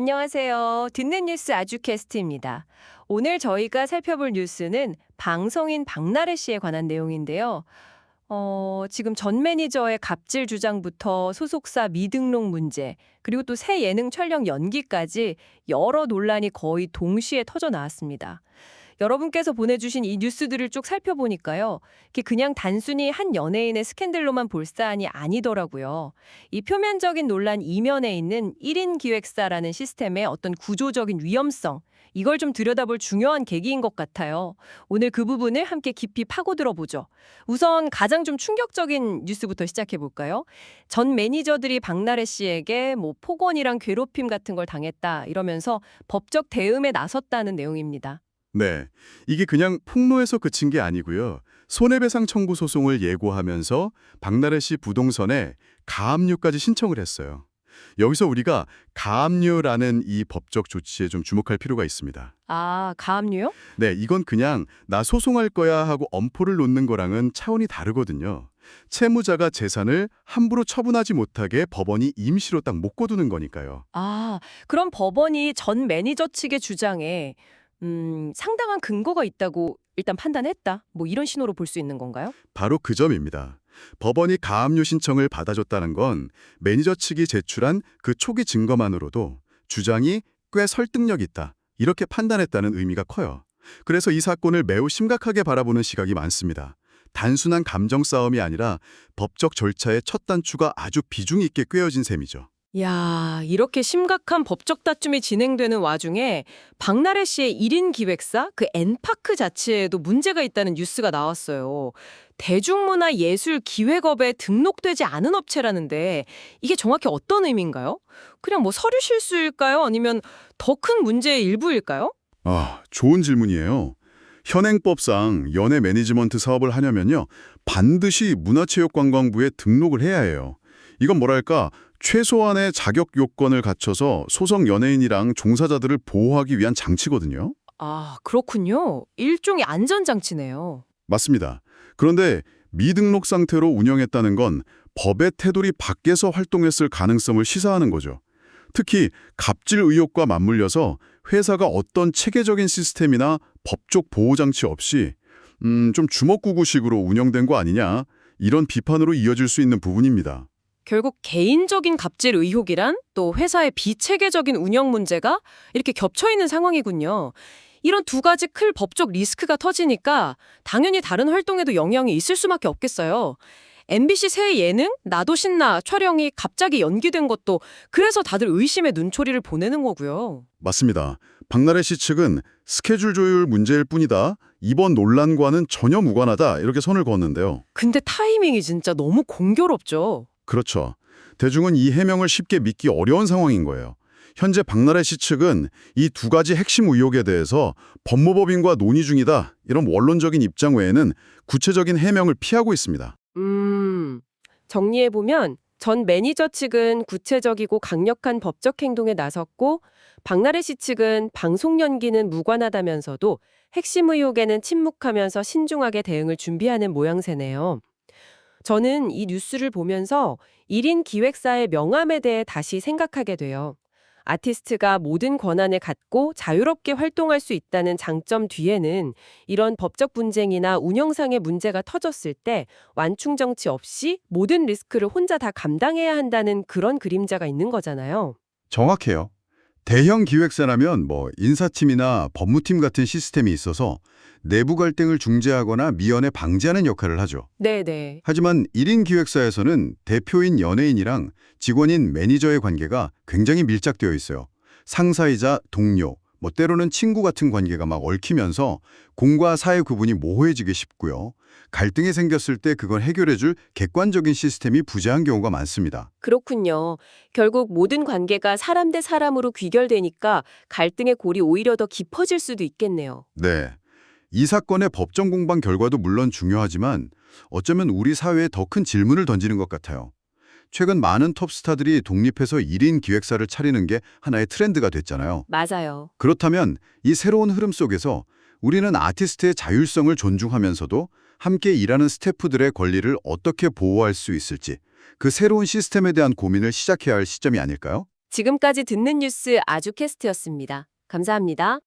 안녕하세요. 듣는 뉴스 아주캐스트입니다. 오늘 저희가 살펴볼 뉴스는 방송인 박나래 씨에 관한 내용인데요. 어, 지금 전 매니저의 갑질 주장부터 소속사 미등록 문제, 그리고 또 새 예능 촬영 연기까지 여러 논란이 거의 동시에 터져 나왔습니다. 여러분께서 보내주신 이 뉴스들을 쭉 살펴보니까요. 그냥 단순히 한 연예인의 스캔들로만 볼 사안이 아니더라고요. 이 표면적인 논란 이면에 있는 1인 기획사라는 시스템의 어떤 구조적인 위험성, 이걸 좀 들여다볼 중요한 계기인 것 같아요. 오늘 그 부분을 함께 깊이 파고들어 보죠. 우선 가장 좀 충격적인 뉴스부터 시작해 볼까요? 전 매니저들이 박나래 씨에게 뭐 폭언이랑 괴롭힘 같은 걸 당했다 이러면서 법적 대응에 나섰다는 내용입니다. 네, 이게 그냥 폭로에서 그친 게 아니고요. 손해배상 청구 소송을 예고하면서 박나래 씨 부동산에 가압류까지 신청을 했어요. 여기서 우리가 가압류라는 이 법적 조치에 좀 주목할 필요가 있습니다. 아, 가압류요? 네, 이건 그냥 나 소송할 거야 하고 엄포를 놓는 거랑은 차원이 다르거든요. 채무자가 재산을 함부로 처분하지 못하게 법원이 임시로 딱 묶어두는 거니까요. 아, 그럼 법원이 전 매니저 측의 주장에 음, 상당한 근거가 있다고 일단 판단했다. 뭐 이런 신호로 볼 수 있는 건가요? 바로 그 점입니다. 법원이 가압류 신청을 받아줬다는 건 매니저 측이 제출한 그 초기 증거만으로도 주장이 꽤 설득력 있다. 이렇게 판단했다는 의미가 커요. 그래서 이 사건을 매우 심각하게 바라보는 시각이 많습니다. 단순한 감정 싸움이 아니라 법적 절차의 첫 단추가 아주 비중 있게 꿰어진 셈이죠. 야, 이렇게 심각한 법적 다툼이 진행되는 와중에 박나래 씨의 1인 기획사 그 엔파크 자체에도 문제가 있다는 뉴스가 나왔어요. 대중문화 예술 기획업에 등록되지 않은 업체라는데 이게 정확히 어떤 의미인가요? 그냥 뭐 서류 실수일까요? 아니면 더 큰 문제의 일부일까요? 아, 좋은 질문이에요. 현행법상 연예 매니지먼트 사업을 하려면요. 반드시 문화체육관광부에 등록을 해야 해요. 이건 뭐랄까 최소한의 자격 요건을 갖춰서 소속 연예인이랑 종사자들을 보호하기 위한 장치거든요. 아, 그렇군요. 일종의 안전장치네요. 맞습니다. 그런데 미등록 상태로 운영했다는 건 법의 테두리 밖에서 활동했을 가능성을 시사하는 거죠. 특히 갑질 의혹과 맞물려서 회사가 어떤 체계적인 시스템이나 법적 보호장치 없이 음, 좀 주먹구구식으로 운영된 거 아니냐 이런 비판으로 이어질 수 있는 부분입니다. 결국 개인적인 갑질 의혹이란 또 회사의 비체계적인 운영 문제가 이렇게 겹쳐 있는 상황이군요. 이런 두 가지 클 법적 리스크가 터지니까 당연히 다른 활동에도 영향이 있을 수밖에 없겠어요. MBC 새 예능 나도 신나 촬영이 갑자기 연기된 것도 그래서 다들 의심의 눈초리를 보내는 거고요. 맞습니다. 박나래 씨 측은 스케줄 조율 문제일 뿐이다. 이번 논란과는 전혀 무관하다. 이렇게 선을 그었는데요. 근데 타이밍이 진짜 너무 공교롭죠. 그렇죠. 대중은 이 해명을 쉽게 믿기 어려운 상황인 거예요. 현재 박나래 씨 측은 이 두 가지 핵심 의혹에 대해서 법무법인과 논의 중이다. 이런 원론적인 입장 외에는 구체적인 해명을 피하고 있습니다. 음, 정리해보면 전 매니저 측은 구체적이고 강력한 법적 행동에 나섰고 박나래 씨 측은 방송 연기는 무관하다면서도 핵심 의혹에는 침묵하면서 신중하게 대응을 준비하는 모양새네요. 저는 이 뉴스를 보면서 1인 기획사의 명함에 대해 다시 생각하게 돼요. 아티스트가 모든 권한을 갖고 자유롭게 활동할 수 있다는 장점 뒤에는 이런 법적 분쟁이나 운영상의 문제가 터졌을 때 완충 정치 없이 모든 리스크를 혼자 다 감당해야 한다는 그런 그림자가 있는 거잖아요. 정확해요. 대형 기획사라면 뭐 인사팀이나 법무팀 같은 시스템이 있어서 내부 갈등을 중재하거나 미연에 방지하는 역할을 하죠. 네네. 하지만 1인 기획사에서는 대표인 연예인이랑 직원인 매니저의 관계가 굉장히 밀착되어 있어요. 상사이자 동료, 뭐 때로는 친구 같은 관계가 막 얽히면서 공과 사의 구분이 모호해지기 쉽고요. 갈등이 생겼을 때 그걸 해결해줄 객관적인 시스템이 부재한 경우가 많습니다. 그렇군요. 결국 모든 관계가 사람 대 사람으로 귀결되니까 갈등의 골이 오히려 더 깊어질 수도 있겠네요. 네. 이 사건의 법정 공방 결과도 물론 중요하지만 어쩌면 우리 사회에 더 큰 질문을 던지는 것 같아요. 최근 많은 톱스타들이 독립해서 1인 기획사를 차리는 게 하나의 트렌드가 됐잖아요. 맞아요. 그렇다면 이 새로운 흐름 속에서 우리는 아티스트의 자율성을 존중하면서도 함께 일하는 스태프들의 권리를 어떻게 보호할 수 있을지 그 새로운 시스템에 대한 고민을 시작해야 할 시점이 아닐까요? 지금까지 듣는 뉴스 아주캐스트였습니다. 감사합니다.